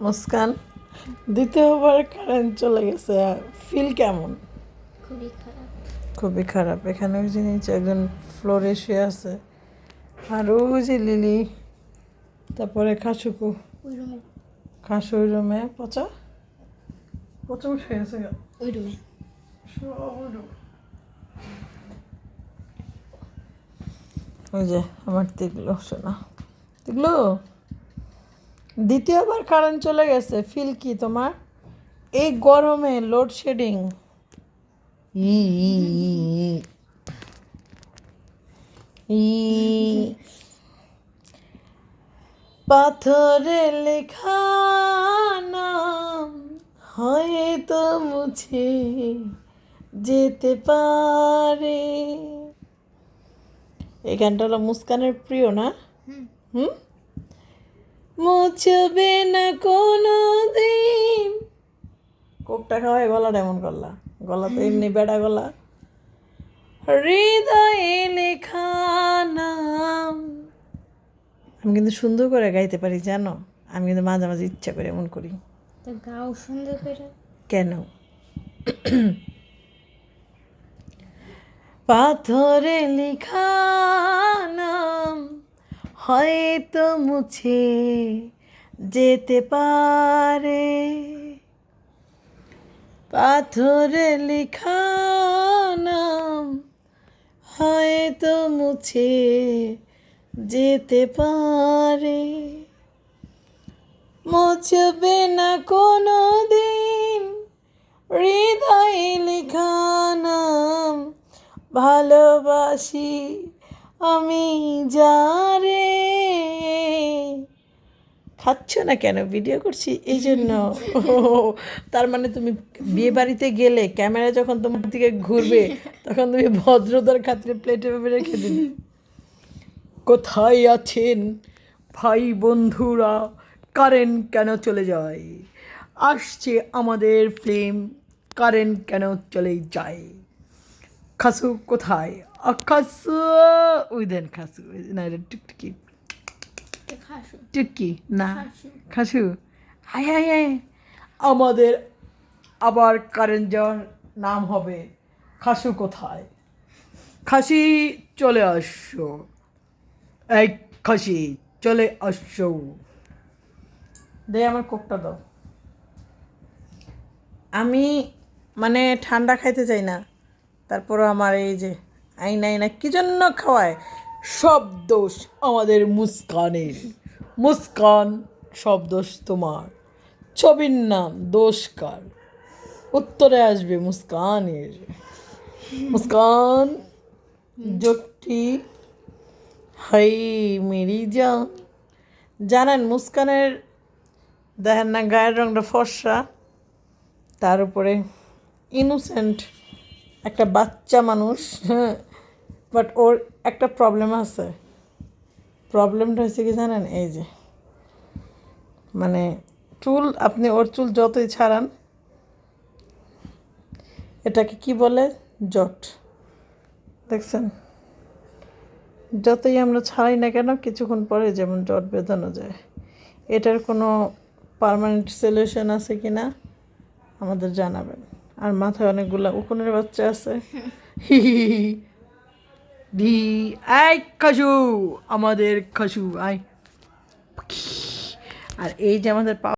মুস্কান দ্বিতীয়বার কারেন্ট চলে গেছে ফিল কেমন? খুবই খারাপ। খুবই খারাপ। এখানে ওই যে নিচে একজন ফ্লোরে শুয়ে আছে। আর ওই যে লিলি তারপরে খাসুকু। খাসু ওই রুমে পচা? পচা উঠে গেছে। ওই রুমে ওই যে আমার দেখল শোনা দেখল দ্বিতীয়বার কারেন্ট চলে গেছে ফিল কি তোমার? এই গরমে লোডশেডিং ই পাথরে লেখা নাম হয়তো মুছে যেতে পারে। এই গানটা হলো মুস্কানের প্রিয় না? হুম? মুছবে না কোনো দিন কোকটা খাওয়াই গলাটা এমন করলা। গলা তো এমনি বেড়া গলা। হৃদয়ে লেখা নাম। আমি কিন্তু সুন্দর করে গাইতে পারি জানো? আমি কিন্তু মাঝে মাঝে ইচ্ছা করে এমন করি। গাও সুন্দর করে। কেন? পাথরে লেখা নাম। হয়তো মুছে যেতে পারে। পাথরে লেখা নাম হয়তো মুছে যেতে পারে। মুছবে না কোনো দিন হৃদয়ে লেখা নাম, ভালোবাসি আমি যারে খাচ্ছ না কেন? ভিডিও করছি এই জন্য। তার মানে তুমি বিয়ে বাড়িতে গেলে ক্যামেরা যখন তোমার দিকে ঘুরবে তখন তুমি ভদ্রতার খাতিরে প্লেটে ভেবে রেখে দিবে। কোথায় আছেন ভাই বন্ধুরা? কারেন্ট কেন চলে যায়? আসছে আমাদের ফিল্ম কারেন্ট কেন চলে যায়? খাসু কোথায় খাসু ওই দেন খাসু না এটা টুকটুকি টুকি না খাসু হায় হায় হায় আমাদের আবার কারেন্ট যাওয়ার নাম হবে খাসু কোথায় খাসি চলে আসো এই খাসি চলে আসো দে আমার কোকটা দাও আমি মানে ঠান্ডা খাইতে চাই না তারপরও আমার এই যে আইনা আইনা কি জন্য খাওয়ায়? সব দোষ আমাদের মুস্কানের। মুস্কান, সব দোষ তোমার। ছবির নাম দোষ কার? উত্তরে আসবে মুস্কানের। মুস্কান জটি হাই মেরি জান জানেন মুস্কানের দেখেন না গায়ের রংটা ফর্সা। তার উপরে ইনোসেন্ট একটা বাচ্চা মানুষ হ্যাঁ বাট ওর একটা প্রবলেম আছে। প্রবলেমটা হচ্ছে কি জানেন? এই যে মানে চুল আপনি ওর চুল যতই ছাড়ান এটাকে কি বলে? জট। দেখছেন? যতই আমরা ছাড়াই না কেন কিছুক্ষণ পরে যেমন জট বেঁধানো যায়। এটার কোনো পার্মানেন্ট সলিউশন আছে কি না? আমাদের জানাবেন। আর মাথায় অনেকগুলা উকুনের বাচ্চা আছে। হি হি হি ভি আই খাসু আমাদের খাসু আই আর এই যে আমাদের